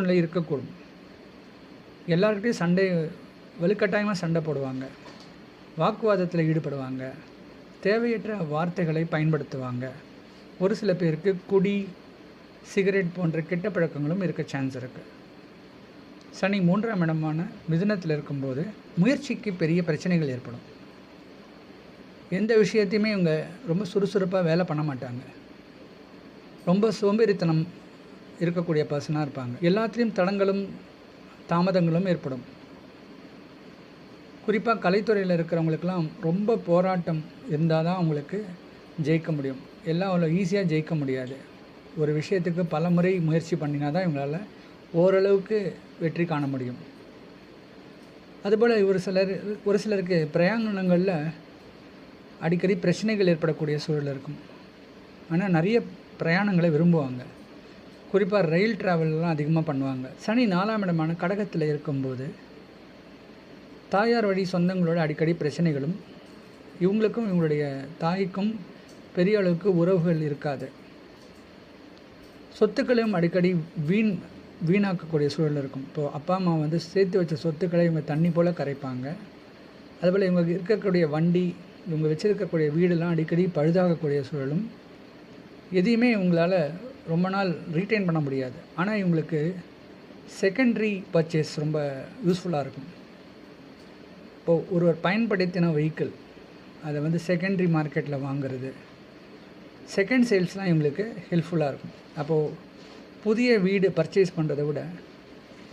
நிலை இருக்கக்கூடும். எல்லாருக்கிட்டையும் சண்டை வலுக்கட்டாயமாக சண்டை போடுவாங்க. வாக்குவாதத்தில் ஈடுபடுவாங்க. தேவையற்ற வார்த்தைகளை பயன்படுத்துவாங்க. ஒரு சில பேருக்கு குடி சிகரெட் போன்ற கெட்ட பழக்கங்களும் இருக்க சான்ஸ் இருக்குது சனி மூன்றாம் இடமான மிதுனத்தில் இருக்கும்போது முயற்சிக்கு பெரிய பிரச்சனைகள் ஏற்படும். எந்த விஷயத்தையுமே இவங்க ரொம்ப சுறுசுறுப்பாக வேலை பண்ண மாட்டாங்க. ரொம்ப சோம்பேறித்தனம் இருக்கக்கூடிய பர்சனாக இருப்பாங்க. எல்லாத்துலேயும் தடங்களும் தாமதங்களும் ஏற்படும். குறிப்பாக கலைத்துறையில் இருக்கிறவங்களுக்கெல்லாம் ரொம்ப போராட்டம் இருந்தால் தான் அவங்களுக்கு ஜெயிக்க முடியும். எல்லாம் அவ்வளோ ஈஸியாக ஜெயிக்க முடியாது. ஒரு விஷயத்துக்கு பல முறை முயற்சி பண்ணினா தான் இவங்களால் ஓரளவுக்கு வெற்றி காண முடியும். அதுபோல் ஒரு சிலர் ஒரு சிலருக்கு பிரயாணங்களில் அடிக்கடி பிரச்சனைகள் ஏற்படக்கூடிய சூழல் இருக்கும். ஆனால் நிறைய பிரயாணங்களை விரும்புவாங்க. குறிப்பாக ரயில் ட்ராவல்லாம் அதிகமாக பண்ணுவாங்க. சனி நாலாம் இடமான கடகத்தில் இருக்கும்போது தாயார் வழி சொந்தங்களோட அடிக்கடி பிரச்சனைகளும் இவங்களுக்கும் இவங்களுடைய தாய்க்கும் பெரிய அளவுக்கு உறவுகள் இருக்காது. சொத்துக்களையும் அடிக்கடி வீண் வீணாக்கக்கூடிய சூழல் இருக்கும். இப்போது அப்பா அம்மா வந்து சேர்த்து வச்ச சொத்துக்களை இவங்க தண்ணி போல் கரைப்பாங்க. அதுபோல் இவங்க இருக்கக்கூடிய வண்டி இவங்க வச்சுருக்கக்கூடிய வீடெல்லாம் அடிக்கடி பழுதாகக்கூடிய சூழலும் எதையுமே இவங்களால் ரொம்ப நாள் ரீட்டைன் பண்ண முடியாது. ஆனால் இவங்களுக்கு செகண்ட்ரி பர்ச்சேஸ் ரொம்ப யூஸ்ஃபுல்லாக இருக்கும். இப்போது ஒருவர் பயன்படுத்தின வெஹிக்கிள் அதை வந்து செகண்ட்ரி மார்க்கெட்டில் வாங்குறது செகண்ட் சேல்ஸ்லாம் இவங்களுக்கு ஹெல்ப்ஃபுல்லாக இருக்கும். அப்போது புதிய வீடு பர்ச்சேஸ் பண்ணுறதை விட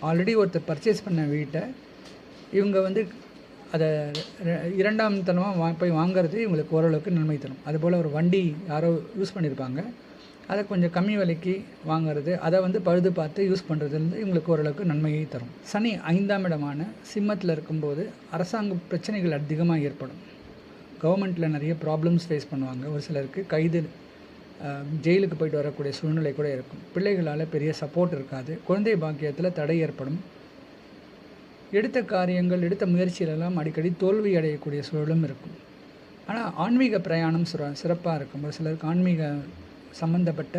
ஆல்ரெடி ஒருத்தர் பர்ச்சேஸ் பண்ண வீட்டை இவங்க வந்து அதை இரண்டாம் தனமாக வா போய் வாங்குறது இவங்களுக்கு ஓரளவுக்கு நன்மை தரும் அதுபோல் ஒரு வண்டி யாரோ யூஸ் பண்ணியிருப்பாங்க அதை கொஞ்சம் கம்மி விலைக்கு வாங்குறது அதை வந்து பழுது பார்த்து யூஸ் பண்ணுறதுலேருந்து இவங்களுக்கு ஓரளவுக்கு நன்மையை தரும். சனி ஐந்தாம் இடமான சிம்மத்தில் இருக்கும்போது அரசாங்க பிரச்சனைகள் அதிகமாக ஏற்படும். கவர்மெண்ட்டில் நிறைய ப்ராப்ளம்ஸ் ஃபேஸ் பண்ணுவாங்க. ஒரு சிலருக்கு கைது ஜெயிலுக்கு போயிட்டு வரக்கூடிய சூழ்நிலை கூட இருக்கும். பிள்ளைகளால் பெரிய சப்போர்ட் இருக்காது. குழந்தை பாக்கியத்தில் தடை ஏற்படும். எடுத்த காரியங்கள் எடுத்த முயற்சியிலெல்லாம் அடிக்கடி தோல்வி அடையக்கூடிய சூழலும் இருக்கும். ஆனால் ஆன்மீக பிரயாணம் சிற சிறப்பாக இருக்கும். ஒரு சிலருக்கு ஆன்மீக சம்மந்தப்பட்ட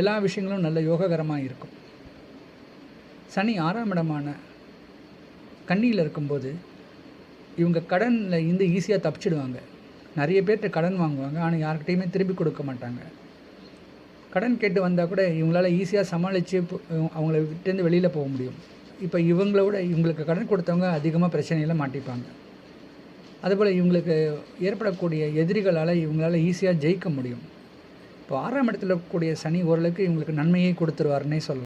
எல்லா விஷயங்களும் நல்ல யோககரமாக இருக்கும். சனி ஆறாம் இடமான கண்ணியில் இருக்கும்போது இவங்க கடனில் இருந்து ஈஸியாக தப்பிச்சிடுவாங்க. நிறைய பேர்கிட்ட கடன் வாங்குவாங்க. ஆனால் யார்கிட்டையுமே திருப்பி கொடுக்க மாட்டாங்க. கடன் கேட்டு வந்தால் கூட இவங்களால் ஈஸியாக சமாளித்து அவங்கள விட்டேருந்து வெளியில் போக முடியும். இப்போ இவங்கள விட இவங்களுக்கு கடன் கொடுத்தவங்க அதிகமாக பிரச்சனையில் மாட்டிப்பாங்க. அதுபோல் இவங்களுக்கு ஏற்படக்கூடிய எதிரிகளால் இவங்களால் ஈஸியாக ஜெயிக்க முடியும். இப்போ ஆறாம் இடத்துல இருக்கக்கூடிய சனி ஓரளவுக்கு இவங்களுக்கு நன்மையை கொடுத்துருவாருன்னே சொல்லலாம்.